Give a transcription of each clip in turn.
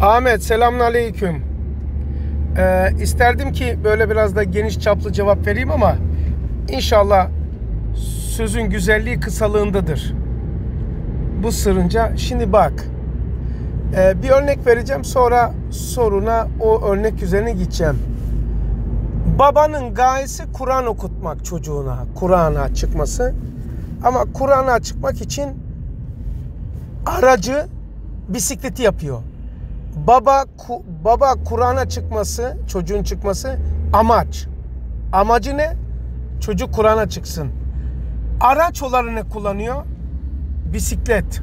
Ahmet selamünaleyküm. Ee, isterdim ki böyle biraz da geniş çaplı cevap vereyim ama inşallah sözün güzelliği kısalığındadır. Bu sırınca şimdi bak ee, bir örnek vereceğim sonra soruna o örnek üzerine gideceğim. Babanın gayesi Kur'an okutmak çocuğuna, Kur'an'a çıkması. Ama Kur'an'a çıkmak için aracı bisikleti yapıyor. Baba baba Kur'an'a çıkması, çocuğun çıkması amaç. Amacı ne? Çocuk Kur'an'a çıksın. Araç olarak ne kullanıyor? Bisiklet.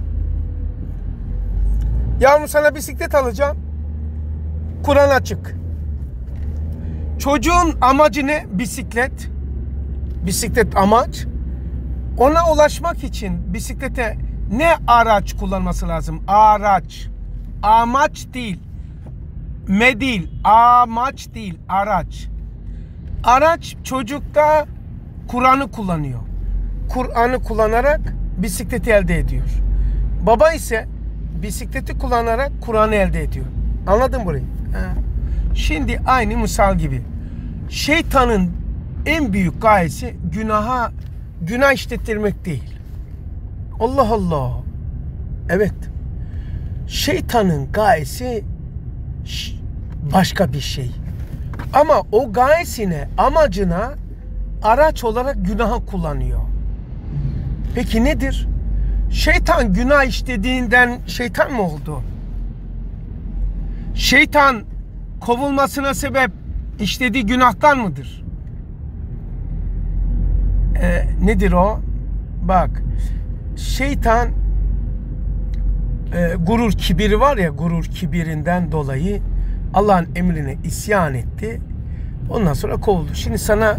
Yavrum sana bisiklet alacağım. Kur'an'a çık. Çocuğun amacı ne? Bisiklet. Bisiklet amaç. Ona ulaşmak için bisiklete ne araç kullanması lazım? Araç. Amaç değil. Me değil. Amaç değil. Araç. Araç çocukta Kur'an'ı kullanıyor. Kur'an'ı kullanarak bisikleti elde ediyor. Baba ise bisikleti kullanarak Kur'an'ı elde ediyor. Anladın burayı? Ha. Şimdi aynı misal gibi. Şeytanın en büyük gayesi günaha günah işlettirmek değil. Allah Allah. Evet. Şeytanın gayesi başka bir şey. Ama o gayesine, amacına araç olarak günaha kullanıyor. Peki nedir? Şeytan günah işlediğinden şeytan mı oldu? Şeytan kovulmasına sebep işlediği günahtan mıdır? Ee, nedir o? Bak şeytan e, gurur kibiri var ya gurur kibirinden dolayı Allah'ın emrine isyan etti. Ondan sonra kovuldu. Şimdi sana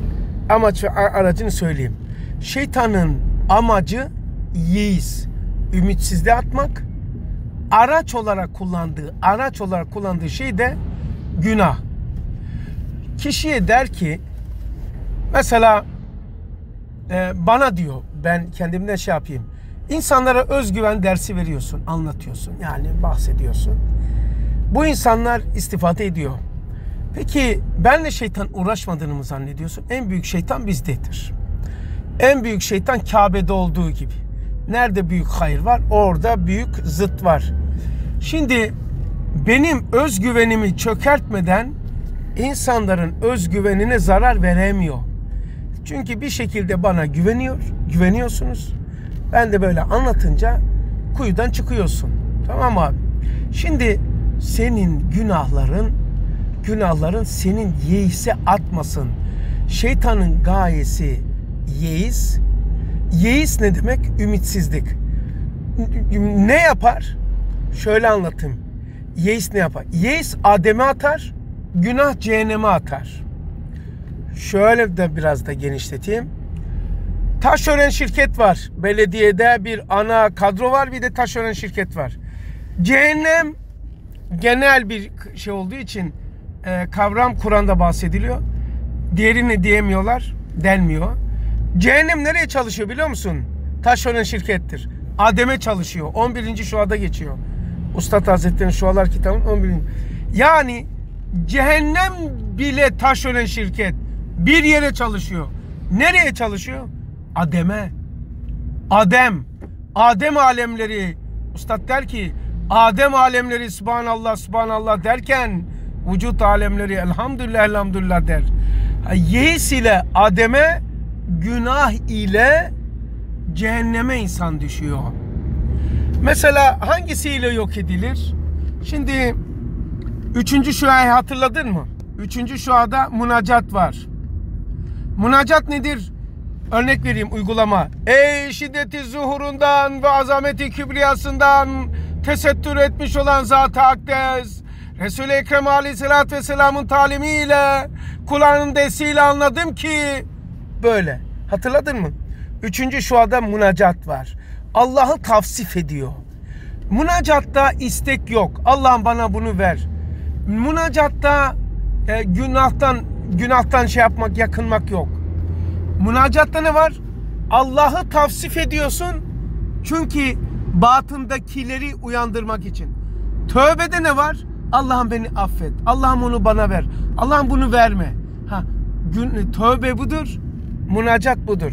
amaç ve aracını söyleyeyim. Şeytanın amacı yeis, ümitsizliğe atmak. Araç olarak kullandığı, araç olarak kullandığı şey de günah. Kişiye der ki mesela e, bana diyor ben kendimden şey yapayım. İnsanlara özgüven dersi veriyorsun, anlatıyorsun. Yani bahsediyorsun. Bu insanlar istifade ediyor. Peki benle şeytan uğraşmadığını mı zannediyorsun? En büyük şeytan bizdedir. En büyük şeytan Kabe'de olduğu gibi. Nerede büyük hayır var, orada büyük zıt var. Şimdi benim özgüvenimi çökertmeden insanların özgüvenine zarar veremiyor. Çünkü bir şekilde bana güveniyor, güveniyorsunuz. Ben de böyle anlatınca kuyudan çıkıyorsun. Tamam abi. Şimdi senin günahların günahların senin yeise atmasın. Şeytanın gayesi yeis. Yeis ne demek? Ümitsizlik. Ne yapar? Şöyle anlatayım. Yeis ne yapar? Yeis Adem'e atar, günah cehenneme atar. Şöyle de biraz da genişleteyim. Taşören şirket var. Belediyede bir ana kadro var bir de taşören şirket var. Cehennem genel bir şey olduğu için e, kavram Kur'an'da bahsediliyor. Diğerini diyemiyorlar, denmiyor. Cehennem nereye çalışıyor biliyor musun? Taşören şirkettir. Adem'e çalışıyor. 11. şuada geçiyor. Ustad Hazretleri'nin Şualar kitabının 11. Yani cehennem bile taşören şirket bir yere çalışıyor. Nereye çalışıyor? Adem'e. Adem. Adem alemleri. Ustad der ki Adem alemleri subhanallah subhanallah derken vücut alemleri elhamdülillah elhamdülillah der. Yeis ile Adem'e günah ile cehenneme insan düşüyor. Mesela hangisiyle yok edilir? Şimdi üçüncü şuayı hatırladın mı? Üçüncü şuada münacat var. Münacat nedir? Örnek vereyim uygulama. Ey şiddeti zuhurundan ve azameti kibriyasından tesettür etmiş olan Zat-ı Akdes. Resul-i Ekrem Aleyhisselatü Vesselam'ın talimiyle kulağının desiyle anladım ki böyle. Hatırladın mı? Üçüncü şuada münacat var. Allah'ı tavsif ediyor. Münacatta istek yok. Allah'ım bana bunu ver. Münacatta e, günahtan günahtan şey yapmak, yakınmak yok. Münacatta ne var? Allah'ı tavsif ediyorsun. Çünkü batındakileri uyandırmak için. Tövbede ne var? Allah'ım beni affet. Allah'ım onu bana ver. Allah'ım bunu verme. Ha, gün, tövbe budur. Münacat budur.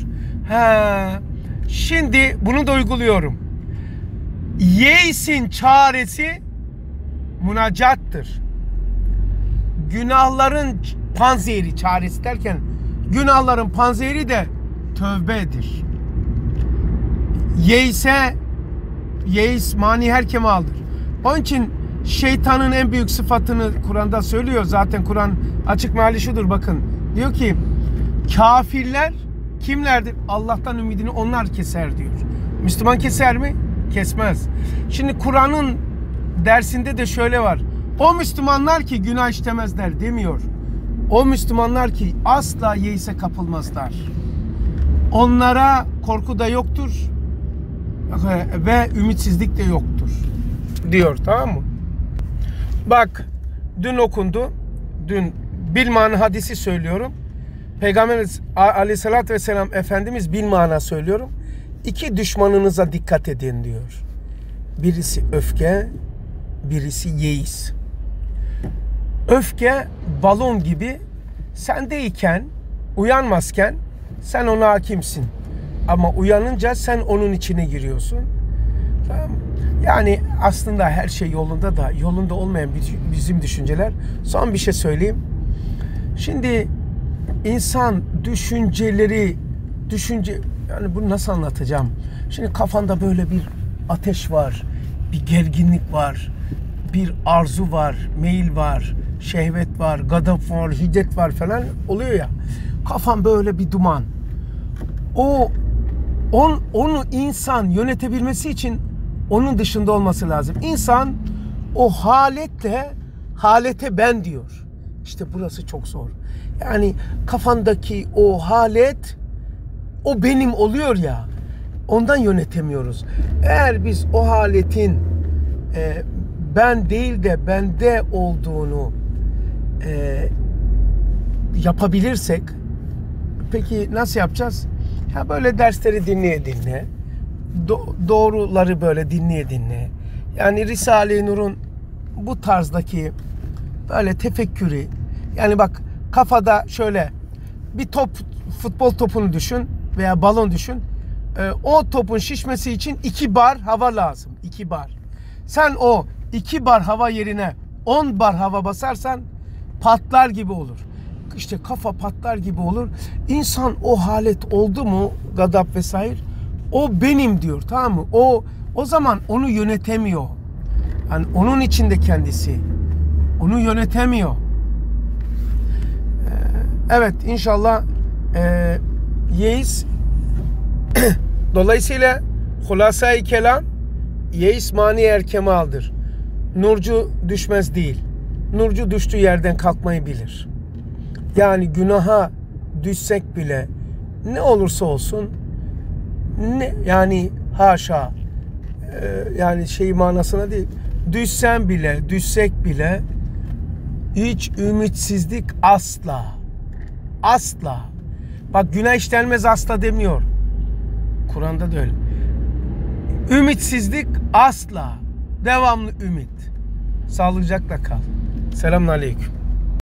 Ha, şimdi bunu da uyguluyorum. Yeis'in çaresi münacattır. Günahların panzehri çaresi derken günahların panzehri de tövbedir. Yeis'e yeis mani her kemaldır. Onun için şeytanın en büyük sıfatını Kur'an'da söylüyor. Zaten Kur'an açık meali şudur bakın. Diyor ki kafirler kimlerdir? Allah'tan ümidini onlar keser diyor. Müslüman keser mi? Kesmez. Şimdi Kur'an'ın dersinde de şöyle var. O Müslümanlar ki günah işlemezler demiyor. O Müslümanlar ki asla yeise kapılmazlar. Onlara korku da yoktur ve ümitsizlik de yoktur diyor tamam mı? Bak dün okundu. Dün bilmanı hadisi söylüyorum. Peygamberimiz aleyhissalatü vesselam Efendimiz bilmana söylüyorum. İki düşmanınıza dikkat edin diyor. Birisi öfke, birisi yeis. Öfke balon gibi sendeyken, uyanmazken sen ona hakimsin. Ama uyanınca sen onun içine giriyorsun. Tamam Yani aslında her şey yolunda da yolunda olmayan bizim düşünceler. Son bir şey söyleyeyim. Şimdi insan düşünceleri düşünce yani bunu nasıl anlatacağım? Şimdi kafanda böyle bir ateş var, bir gerginlik var, bir arzu var, meyil var, şehvet var, gadap var, hiddet var falan oluyor ya. Kafan böyle bir duman. O on, onu insan yönetebilmesi için onun dışında olması lazım. İnsan o haletle halete ben diyor. İşte burası çok zor. Yani kafandaki o halet o benim oluyor ya. Ondan yönetemiyoruz. Eğer biz o haletin e, ben değil de bende olduğunu e, yapabilirsek peki nasıl yapacağız? Ya böyle dersleri dinleye dinle. Do- doğruları böyle dinleye dinle. Yani Risale-i Nur'un bu tarzdaki böyle tefekkürü yani bak kafada şöyle bir top futbol topunu düşün veya balon düşün. Ee, o topun şişmesi için iki bar hava lazım. iki bar. Sen o iki bar hava yerine on bar hava basarsan patlar gibi olur işte kafa patlar gibi olur. İnsan o halet oldu mu gadap vesaire o benim diyor tamam mı? O o zaman onu yönetemiyor. Yani onun içinde kendisi. Onu yönetemiyor. Ee, evet inşallah e, yeis dolayısıyla hulasay kelam yeis mani er kemaldır. Nurcu düşmez değil. Nurcu düştüğü yerden kalkmayı bilir. Yani günaha düşsek bile ne olursa olsun ne yani haşa e, yani şey manasına değil düşsen bile düşsek bile hiç ümitsizlik asla asla. Bak günah işlenmez asla demiyor. Kur'an'da da öyle. Ümitsizlik asla. Devamlı ümit. Sağlıcakla kal selamun aleyküm